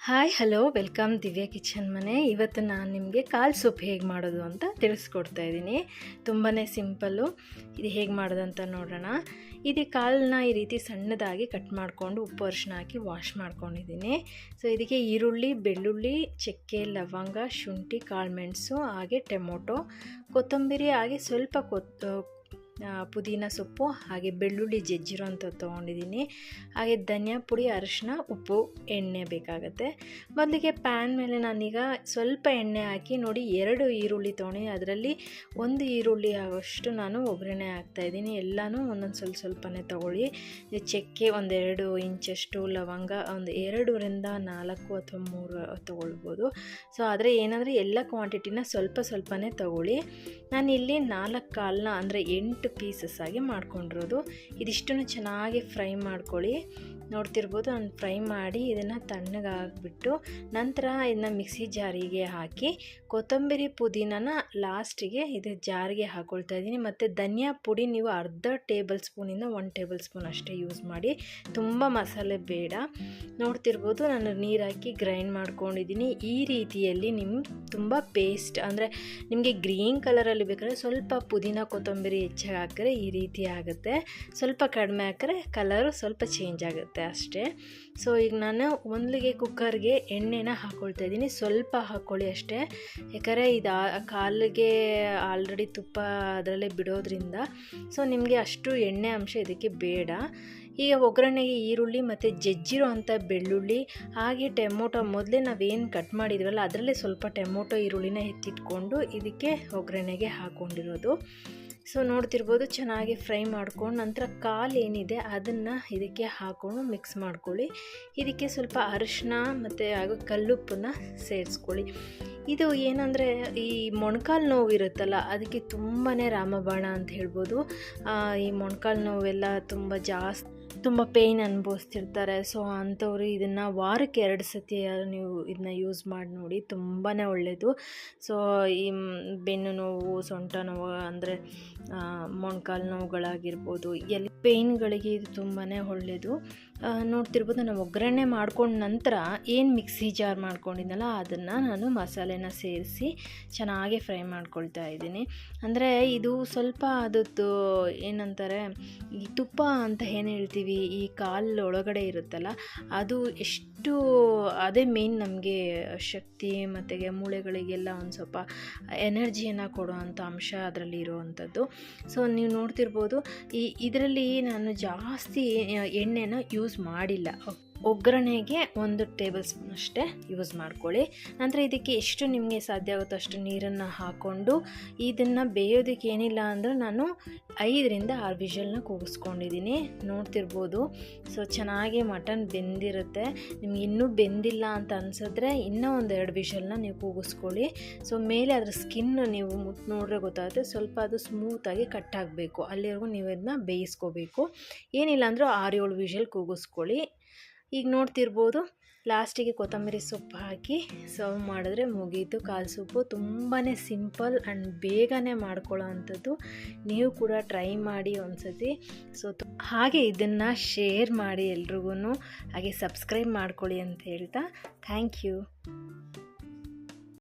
Hi hello welcome Divya kitchen ಮನೆ. ಇವತ್ತು ನಾನು ನಿಮಗೆ ಕಾಲು ಸೂಪ್ ಹೇಗೆ ಮಾಡೋದು ಅಂತ ತಿಳಿಸ್ಕೊಡ್ತಾ ಇದ್ದೀನಿ. ತುಂಬಾ ಸಿಂಪಲ್ಲು ಇದು ಹೇಗೆ ಮಾಡೋದು ಅಂತ ನೋಡೋಣ. ಇದು ಕಾಲನ್ನ ಈ ರೀತಿ ಸಣ್ಣದಾಗಿ ಕಟ್ ಮಾಡಿಕೊಂಡು ಉಪ್ಪು ಅರಿಶಿನ ಹಾಕಿ ವಾಶ್ ಮಾಡ್ಕೊಂಡಿದ್ದೀನಿ. ಸೊ ಇದಕ್ಕೆ ಈರುಳ್ಳಿ, ಬೆಳ್ಳುಳ್ಳಿ, ಚಕ್ಕೆ, ಲವಂಗ, ಶುಂಠಿ ಕಾಳುಮೆಣಸು ಹಾಗೆ ಟೊಮೊಟೊ, ಕೊತ್ತಂಬರಿ, ಹಾಗೆ ಸ್ವಲ್ಪ ಕೊತ್ ಪುದೀನ ಸೊಪ್ಪು ಹಾಗೆ ಬೆಳ್ಳುಳ್ಳಿ ಜಜ್ಜಿರೋ ಅಂಥದ್ದು ತೊಗೊಂಡಿದ್ದೀನಿ. ಹಾಗೆ ಧನಿಯಾ ಪುಡಿ, ಅರಿಶಿನ, ಉಪ್ಪು, ಎಣ್ಣೆ ಬೇಕಾಗುತ್ತೆ. ಮೊದಲಿಗೆ ಪ್ಯಾನ್ ಮೇಲೆ ನಾನೀಗ ಸ್ವಲ್ಪ ಎಣ್ಣೆ ಹಾಕಿ ನೋಡಿ ಎರಡು ಈರುಳ್ಳಿ ತೊಗೊಂಡು ಅದರಲ್ಲಿ ಒಂದು ಈರುಳ್ಳಿ ಆಗೋಷ್ಟು ನಾನು ಒಗ್ಗರಣೆ ಹಾಕ್ತಾಯಿದ್ದೀನಿ ಎಲ್ಲನೂ ಒಂದೊಂದು ಸ್ವಲ್ಪ ಸ್ವಲ್ಪನೇ ತೊಗೊಳ್ಳಿ. ಚಕ್ಕೆ ಒಂದೆರಡು ಇಂಚಷ್ಟು, ಲವಂಗ ಒಂದು ಎರಡರಿಂದ ನಾಲ್ಕು ಅಥವಾ ಮೂರು ತೊಗೊಳ್ಬೋದು. ಸೊ, ಆದರೆ ಏನಂದರೆ ಎಲ್ಲ ಕ್ವಾಂಟಿಟಿನ ಸ್ವಲ್ಪ ಸ್ವಲ್ಪನೇ ತೊಗೊಳ್ಳಿ. ನಾನಿಲ್ಲಿ ನಾಲ್ಕು ಕಾಲನ್ನ ಅಂದರೆ ಎಂಟು ಪೀಸಸ್ ಆಗಿ ಮಾಡ್ಕೊಂಡಿರೋದು. ಇದಿಷ್ಟನ್ನು ಚೆನ್ನಾಗಿ ಫ್ರೈ ಮಾಡ್ಕೊಳ್ಳಿ. ನೋಡ್ತಿರ್ಬೋದು ನಾನು ಫ್ರೈ ಮಾಡಿ ಇದನ್ನು ತಣ್ಣಗಾಗ್ಬಿಟ್ಟು ನಂತರ ಇದನ್ನ ಮಿಕ್ಸಿ ಜಾರಿಗೆ ಹಾಕಿ ಕೊತ್ತಂಬರಿ ಪುದೀನನ ಲಾಸ್ಟಿಗೆ ಇದು ಜಾರಿಗೆ ಹಾಕ್ಕೊಳ್ತಾ ಇದ್ದೀನಿ. ಮತ್ತು ಧನಿಯಾ ಪುಡಿ ನೀವು ಅರ್ಧ ಟೇಬಲ್ ಸ್ಪೂನಿಂದ ಒನ್ ಟೇಬಲ್ ಸ್ಪೂನ್ ಅಷ್ಟೇ ಯೂಸ್ ಮಾಡಿ. ತುಂಬ ಮಸಾಲೆ ಬೇಡ. ನೋಡ್ತಿರ್ಬೋದು, ನಾನು ನೀರು ಹಾಕಿ ಗ್ರೈಂಡ್ ಮಾಡ್ಕೊಂಡಿದ್ದೀನಿ. ಈ ರೀತಿಯಲ್ಲಿ ನಿಮ್ಮ ತುಂಬ ಪೇಸ್ಟ್ ಅಂದರೆ ನಿಮಗೆ ಗ್ರೀನ್ ಕಲರಲ್ಲಿ ಬೇಕಾದ್ರೆ ಸ್ವಲ್ಪ ಪುದೀನ, ಕೊತ್ತಂಬರಿ ಹೆಚ್ಚಾಗಿ ಹಾಕಿದ್ರೆ ಈ ರೀತಿ ಆಗುತ್ತೆ. ಸ್ವಲ್ಪ ಕಡಿಮೆ ಹಾಕಿದ್ರೆ ಕಲರು ಸ್ವಲ್ಪ ಚೇಂಜ್ ಆಗುತ್ತೆ. ಅಷ್ಟೇ. ಸೊ ಈಗ ನಾನು ಒಂದ್ಲಿಗೆ ಕುಕ್ಕರ್ಗೆ ಎಣ್ಣೆನ ಹಾಕ್ಕೊಳ್ತಾ ಇದ್ದೀನಿ. ಸ್ವಲ್ಪ ಹಾಕ್ಕೊಳ್ಳಿ ಅಷ್ಟೇ. ಯಾಕಂದರೆ ಇದು ಕಾಲಿಗೆ ಆಲ್ರೆಡಿ ತುಪ್ಪ ಅದರಲ್ಲೇ ಬಿಡೋದ್ರಿಂದ ಸೊ ನಿಮಗೆ ಅಷ್ಟು ಎಣ್ಣೆ ಅಂಶ ಇದಕ್ಕೆ ಬೇಡ. ಈಗ ಒಗ್ಗರಣೆಗೆ ಈರುಳ್ಳಿ ಮತ್ತು ಜಜ್ಜಿರೋ ಅಂಥ ಬೆಳ್ಳುಳ್ಳಿ, ಹಾಗೆ ಟೊಮೊಟೊ ಮೊದಲೇ ನಾವೇನು ಕಟ್ ಮಾಡಿದ್ವಲ್ಲ, ಅದರಲ್ಲೇ ಸ್ವಲ್ಪ ಟೊಮೊಟೊ, ಈರುಳ್ಳಿನ ಎತ್ತಿಟ್ಕೊಂಡು ಇದಕ್ಕೆ ಒಗ್ಗರಣೆಗೆ ಹಾಕ್ಕೊಂಡಿರೋದು ಸೊ ನೋಡ್ತಿರ್ಬೋದು ಚೆನ್ನಾಗಿ ಫ್ರೈ ಮಾಡ್ಕೊಂಡು ನಂತರ ಕಾಲು ಏನಿದೆ ಅದನ್ನು ಇದಕ್ಕೆ ಹಾಕ್ಕೊಂಡು ಮಿಕ್ಸ್ ಮಾಡ್ಕೊಳ್ಳಿ. ಇದಕ್ಕೆ ಸ್ವಲ್ಪ ಅರಿಶಿನ ಮತ್ತು ಹಾಗೂ ಕಲ್ಲುಪ್ಪನ್ನ ಸೇರಿಸ್ಕೊಳ್ಳಿ. ಇದು ಏನಂದರೆ ಈ ಮೊಣಕಾಲು ನೋವು ಇರುತ್ತಲ್ಲ, ಅದಕ್ಕೆ ತುಂಬಾ ರಾಮಬಾಣ ಅಂತ ಹೇಳ್ಬೋದು. ಈ ಮೊಣಕಾಲು ನೋವೆಲ್ಲ ತುಂಬ ಜಾಸ್ತಿ ತುಂಬ ಪೇಯ್ನ್ ಅನುಭವಿಸ್ತಿರ್ತಾರೆ. ಸೊ ಅಂಥವ್ರು ಇದನ್ನು ವಾರಕ್ಕೆ ಎರಡು ಸತಿ ನೀವು ಇದನ್ನ ಯೂಸ್ ಮಾಡಿ ನೋಡಿ ತುಂಬಾ ಒಳ್ಳೆಯದು ಸೊ ಈ ಬೆನ್ನು ನೋವು, ಸೊಂಟ ನೋವು ಅಂದರೆ ಮೊಣಕಾಲು ನೋವುಗಳಾಗಿರ್ಬೋದು, ಎಲ್ಲ ಪೇಯ್ನ್ಗಳಿಗೆ ಇದು ತುಂಬಾ ಒಳ್ಳೆಯದು ನೋಡ್ತಿರ್ಬೋದು ನಾನು ಒಗ್ಗರಣೆ ಮಾಡ್ಕೊಂಡ ನಂತರ ಏನು ಮಿಕ್ಸಿ ಜಾರ್ ಮಾಡ್ಕೊಂಡಿದ್ದಲ್ಲ ಅದನ್ನು ನಾನು ಮಸಾಲೆನ ಸೇರಿಸಿ ಚೆನ್ನಾಗಿ ಫ್ರೈ ಮಾಡ್ಕೊಳ್ತಾ ಇದ್ದೀನಿ. ಅಂದರೆ ಇದು ಸ್ವಲ್ಪ ಅದದ್ದು ಏನಂತಾರೆ, ಈ ತುಪ್ಪ ಅಂತ ಏನು ಹೇಳ್ತೀವಿ, ಈ ಕಾಲು ಒಳಗಡೆ ಇರುತ್ತಲ್ಲ, ಅದು ಎಷ್ಟು ಅದೇ ಮೇನ್ ನಮಗೆ ಶಕ್ತಿ ಮತ್ತು ಮೂಳೆಗಳಿಗೆಲ್ಲ ಒಂದು ಸ್ವಲ್ಪ ಎನರ್ಜಿಯನ್ನು ಕೊಡುವಂಥ ಅಂಶ ಅದರಲ್ಲಿ ಇರುವಂಥದ್ದು ಸೊ ನೀವು ನೋಡ್ತಿರ್ಬೋದು ಈ ಇದರಲ್ಲಿ ನಾನು ಜಾಸ್ತಿ ಎಣ್ಣೆನ ಯೂಸ್ ಮಾಡಿಲ್ಲ. ಒಗ್ಗರಣೆಗೆ ಒಂದು ಟೇಬಲ್ ಸ್ಪೂನ್ ಅಷ್ಟೇ ಯೂಸ್ ಮಾಡ್ಕೊಳ್ಳಿ. ನಂತರ ಇದಕ್ಕೆ ಎಷ್ಟು ನಿಮಗೆ ಸಾಧ್ಯ ಆಗುತ್ತೋ ಅಷ್ಟು ನೀರನ್ನು ಹಾಕ್ಕೊಂಡು ಇದನ್ನು ಬೇಯೋದಕ್ಕೆ ಏನಿಲ್ಲ ಅಂದರೆ ನಾನು ಐದರಿಂದ ಆರು ವಿಷಲ್ನ ಕೂಗಿಸ್ಕೊಂಡಿದ್ದೀನಿ. ನೋಡ್ತಿರ್ಬೋದು. ಸೊ, ಚೆನ್ನಾಗಿ ಮಟನ್ ಬೆಂದಿರುತ್ತೆ. ನಿಮ್ಗೆ ಇನ್ನೂ ಬೆಂದಿಲ್ಲ ಅಂತ ಅನಿಸಿದ್ರೆ ಇನ್ನೂ ಒಂದು ಎರಡು ವಿಷಲ್ನ ನೀವು ಕೂಗಿಸ್ಕೊಳ್ಳಿ. ಸೊ, ಮೇಲೆ ಅದರ ಸ್ಕಿನ್ ನೀವು ಮುಟ್ ನೋಡ್ರೆ ಗೊತ್ತಾಗುತ್ತೆ. ಸ್ವಲ್ಪ ಅದು ಸ್ಮೂತಾಗಿ ಕಟ್ ಆಗಬೇಕು. ಅಲ್ಲಿವರೆಗೂ ನೀವು ಇದನ್ನ ಬೇಯಿಸ್ಕೋಬೇಕು. ಏನಿಲ್ಲ ಅಂದರೂ ಆರು ಏಳು ವಿಷಲ್ ಕೂಗಿಸ್ಕೊಳ್ಳಿ. ಈಗ ನೋಡ್ತಿರ್ಬೋದು, ಲಾಸ್ಟಿಗೆ ಕೊತ್ತಂಬರಿ ಸೊಪ್ಪು ಹಾಕಿ ಸರ್ವ್ ಮಾಡಿದ್ರೆ ಮುಗೀತು. ಕಾಲು ಸೊಪ್ಪು ತುಂಬಾ ಸಿಂಪಲ್ ಆ್ಯಂಡ್ ಬೇಗನೆ ಮಾಡ್ಕೊಳ್ಳೋ ಅಂಥದ್ದು. ನೀವು ಕೂಡ ಟ್ರೈ ಮಾಡಿ ಒಂದ್ಸತಿ. ಸೊ ಹಾಗೆ ಇದನ್ನು ಶೇರ್ ಮಾಡಿ ಎಲ್ರಿಗೂ ಹಾಗೆ ಸಬ್ಸ್ಕ್ರೈಬ್ ಮಾಡ್ಕೊಳ್ಳಿ ಅಂತ ಹೇಳ್ತಾ. Thank you.